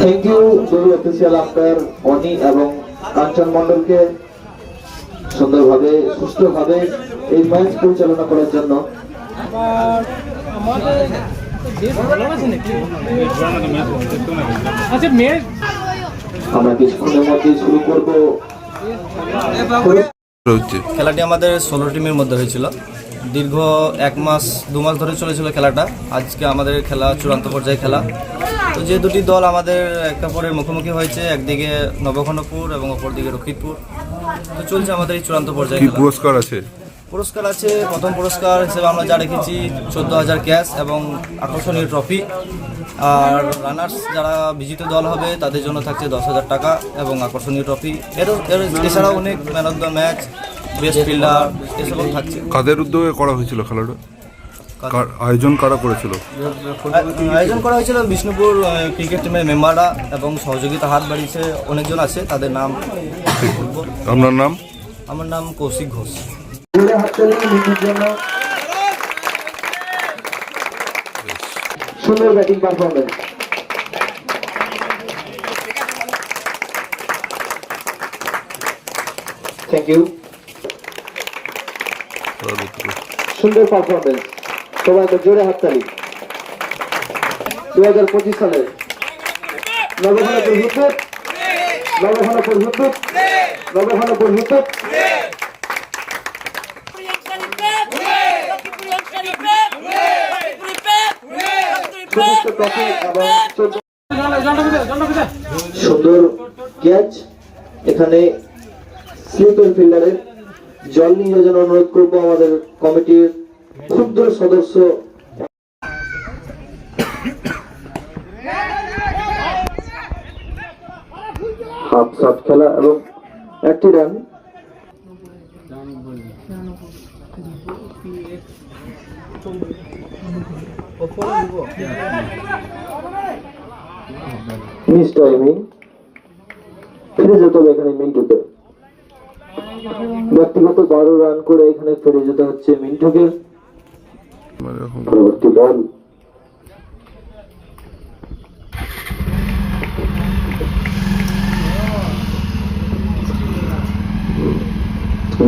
Thank you official অনি এবং কাঞ্চন মন্ডলকে সুন্দরভাবে সুষ্ঠুভাবে এই ম্যাচ পরিচালনা করার জন্য। আচ্ছা আমরা কিছুক্ষণের মধ্যে শুরু করব। হচ্ছে খেলাটি আমাদের ষোলো টিমের মধ্যে হয়েছিল। দীর্ঘ এক মাস দু মাস ধরে চলেছিল খেলাটা। আজকে আমাদের খেলা চূড়ান্ত পর্যায়ে খেলা। তো যে দুটি দল আমাদের এক অপরের মুখোমুখি হয়েছে একদিকে নবঘনপুর এবং অপরদিকে রক্ষিতপুর। তো চলছে আমাদের এই চূড়ান্ত পর্যায়ে পুরস্কার আছে? পুরস্কার আছে প্রথম পুরস্কার হিসেবে আমরা যা রেখেছি চোদ্দ হাজার ক্যাশ এবং আকর্ষণীয় ট্রফি। আর রানার্স যারা বিজিত দল হবে তাদের জন্য থাকছে দশ হাজার টাকা এবং আকর্ষণীয় ট্রফি। এর এছাড়াও অনেক man of the match best fielder এসবও থাকছে। কাদের উদ্যোগে করা হয়েছিল খেলাটা? আয়োজন করা করেছিল? আয়োজন করা হয়েছিল বিষ্ণুপুর ক্রিকেট টিমের মেম্বাররা এবং সহযোগিতা হাত বাড়িয়েছে অনেকজন আছে তাদের নাম আপনার নাম? আমার নাম কৌশিক ঘোষ। জন্য সুন্দর ব্যাটিং পারফরমেন্স থ্যাংক ইউ সুন্দর পারফরমেন্স সবাই তো জোরে হাততালি। দু হাজার পঁচিশ সালে। নবঘনপুর হুতুট নবঘনপুর হুতুট নবঘনপুর হুতুট সুন্দর ক্যাচ। এখানে স্লিপের ফিল্ডারের জল নিয়ে যেন অনুরোধ করব আমাদের কমিটির ক্ষুদ্র সদস্য। হাফ শট খেলা এবং একটি রান মিস টাইমিং ফিরে যেতে হবে এখানে মিন্টুকে। ব্যক্তিগত বারো রান করে এখানে ফিরে যেতে হচ্ছে মিন্টুকে। মানে পরবর্তী বল।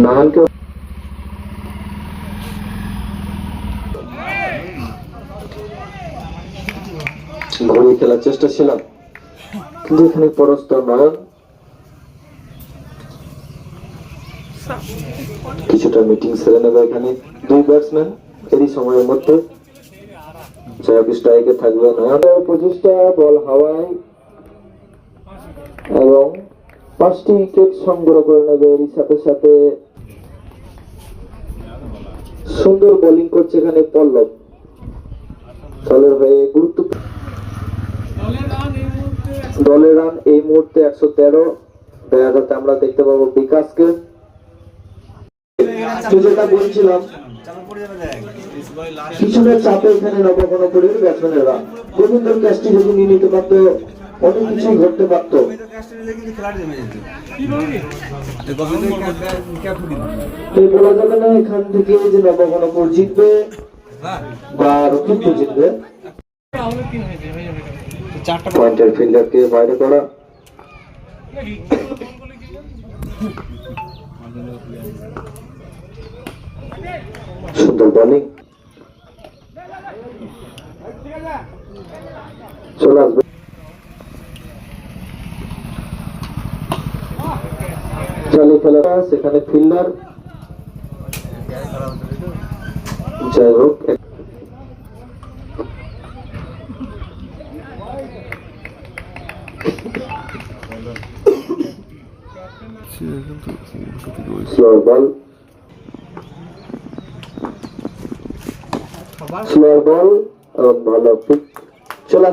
নাহালকে খেলার চেষ্টা ছিলাম। কিন্তু এখানে পরস্ত নয়ন কিছুটা মিটিং সেরে নেবে এখানে। দুই ব্যাটসম্যান এরই সময়ের মধ্যে থাকবে নয়ন। বল হাওয়ায় এবং পাঁচটি উইকেট সংগ্রহ করে নেবে এরই সাথে সাথে। সুন্দর বোলিং করছে এখানে পল্লব। দলের হয়ে গুরুত্ব দলের রান এই মুহূর্তে একশো তেরো। যাচ্ছে আমরা দেখতে পাবো বিকাশকে। যেটা বলছিলাম চাপে এখানে নিতে অনেক ঘটতে না এখান থেকে যে নবঘনপুর জিতবে বা রক্ষিত জিতবে। পয়েন্টের ফিল্ডারকে বাইরে করা। সুন্দর বোলিং চলে আসবে। চালু খেলাটা সেখানে ফিল্ডার যাই হোক স্লোর বল স্লোর বল ভালো পিক চলে